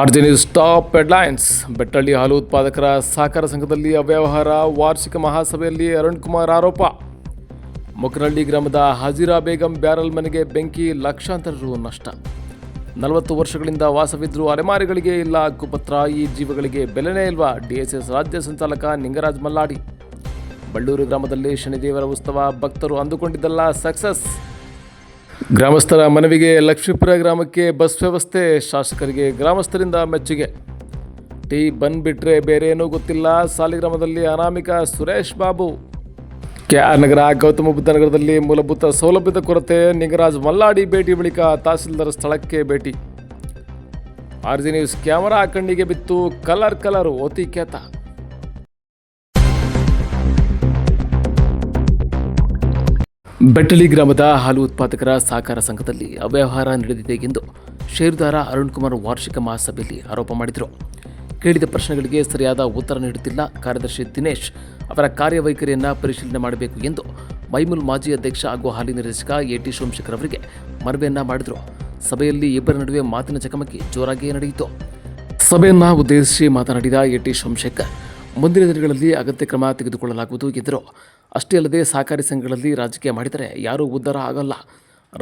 RG stop top headlines, Bettahalli ಹಾಲು ಉತ್ಪಾದಕರ ಸಹಕಾರ ಸಂಘದಲ್ಲಿ ಅವ್ಯವಹಾರ, ವಾರ್ಷಿಕ ಮಹಾಸಭೆಯಲ್ಲಿ ಅರುಣ್ ಕುಮಾರ್ ಆರೋಪ. ಮೊಕನಹಳ್ಳಿ ಗ್ರಾಮದ ಹಜೀರಾ ಬೇಗಂ ಬ್ಯಾರಲ್ ಮನೆಗೆ ಬೆಂಕಿ ಲಕ್ಷಾಂತರ ರು ನಷ್ಟ. ನಲವತ್ತು ವರ್ಷಗಳಿಂದ ವಾಸವಿದ್ದರೂ ಅಲೆಮಾರಿಗಳಿಗೆ ಇಲ್ಲ ಹಕ್ಕುಪತ್ರ ಈ ಜೀವಗಳಿಗೆ ಬೆಲೆನೇ ಇಲ್ವಾ? ಡಿಎಸ್ಎಸ್ ರಾಜ್ಯ ಸಂಚಾಲಕ ನಿಂಗರಾಜ್ ಮಲ್ಲಾಡಿ. ಬಳ್ಳೂರು ಗ್ರಾಮದಲ್ಲಿ ಶನಿದೇವರ ಉತ್ಸವ ಭಕ್ತರು ಅಂದುಕೊಂಡಿದ್ದಲ್ಲ ಸಕ್ಸಸ್. ಗ್ರಾಮಸ್ಥರ ಮನವಿಗೆ ಲಕ್ಷ್ಮೀಪುರ ಗ್ರಾಮಕ್ಕೆ ಬಸ್ ವ್ಯವಸ್ಥೆ, ಶಾಸಕರಿಗೆ ಗ್ರಾಮಸ್ಥರಿಂದ ಮೆಚ್ಚುಗೆ. ಟೀ ಬಂದ್ಬಿಟ್ರೆ ಬೇರೆ ಏನೂ ಗೊತ್ತಿಲ್ಲ. ಸಾಲಿಗ್ರಾಮದಲ್ಲಿ ಅನಾಮಿಕ ಸುರೇಶ್ ಬಾಬು. ಕೆಆರ್ ನಗರ, ಗೌತಮ ಬುದ್ಧ ನಗರದಲ್ಲಿ ಮೂಲಭೂತ ಸೌಲಭ್ಯದ ಕೊರತೆ, ನಿಗರಾಜ್ ಮಲ್ಲಾಡಿ ಭೇಟಿ ಬಳಿಕ ತಹಸೀಲ್ದಾರ್ ಸ್ಥಳಕ್ಕೆ ಭೇಟಿ. ಆರ್ಜಿ ನ್ಯೂಸ್ ಕ್ಯಾಮರಾ ಕಣ್ಣಿಗೆ ಬಿತ್ತು ಕಲರ್ ಕಲರ್ ಓತಿ ಖ್ಯಾತ ಬೆಟ್ಟಳಿ ಗ್ರಾಮದ ಹಾಲು ಉತ್ಪಾದಕರ ಸಹಕಾರ ಸಂಘದಲ್ಲಿ ಅವ್ಯವಹಾರ ನಡೆದಿದೆ ಎಂದು ಷೇರುದಾರ ಅರುಣ್ ಕುಮಾರ್ ವಾರ್ಷಿಕ ಮಹಾಸಭೆಯಲ್ಲಿ ಆರೋಪ ಮಾಡಿದರು. ಕೇಳಿದ ಪ್ರಶ್ನೆಗಳಿಗೆ ಸರಿಯಾದ ಉತ್ತರ ನೀಡುತ್ತಿಲ್ಲ ಕಾರ್ಯದರ್ಶಿ ದಿನೇಶ್. ಅವರ ಕಾರ್ಯವೈಖರಿಯನ್ನು ಪರಿಶೀಲನೆ ಮಾಡಬೇಕು ಎಂದು ಮೈಮೂಲ್ ಮಾಜಿ ಅಧ್ಯಕ್ಷ ಹಾಗೂ ಹಾಲಿ ನಿರ್ದೇಶಕ ಎ ಟಿ ಸೋಮಶೇಖರ್ ಅವರಿಗೆ ಮನವಿಯನ್ನ ಮಾಡಿದರು. ಸಭೆಯಲ್ಲಿ ಇಬ್ಬರ ನಡುವೆ ಮಾತಿನ ಚಕಮಕಿ ಜೋರಾಗಿಯೇ ನಡೆಯಿತು. ಸಭೆಯನ್ನು ಉದ್ದೇಶಿಸಿ ಮಾತನಾಡಿದ ಎ ಟಿ ಸೋಮಶೇಖರ್ ಮುಂದಿನ ದಿನಗಳಲ್ಲಿ ಅಗತ್ಯ ಕ್ರಮ ತೆಗೆದುಕೊಳ್ಳಲಾಗುವುದು ಎಂದರು. ಅಷ್ಟೇ ಅಲ್ಲದೆ ಸಹಕಾರಿ ಸಂಘಗಳಲ್ಲಿ ರಾಜಕೀಯ ಮಾಡಿದರೆ ಯಾರೂ ಉದ್ಧಾರ ಆಗಲ್ಲ.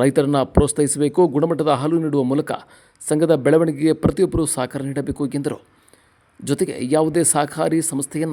ರೈತರನ್ನು ಪ್ರೋತ್ಸಾಹಿಸಬೇಕು, ಗುಣಮಟ್ಟದ ಹಾಲು ನೀಡುವ ಮೂಲಕ ಸಂಘದ ಬೆಳವಣಿಗೆಗೆ ಪ್ರತಿಯೊಬ್ಬರೂ ಸಹಕಾರ ನೀಡಬೇಕು ಎಂದರು. ಜೊತೆಗೆ ಯಾವುದೇ ಸಹಕಾರಿ ಸಂಸ್ಥೆಯನ್ನು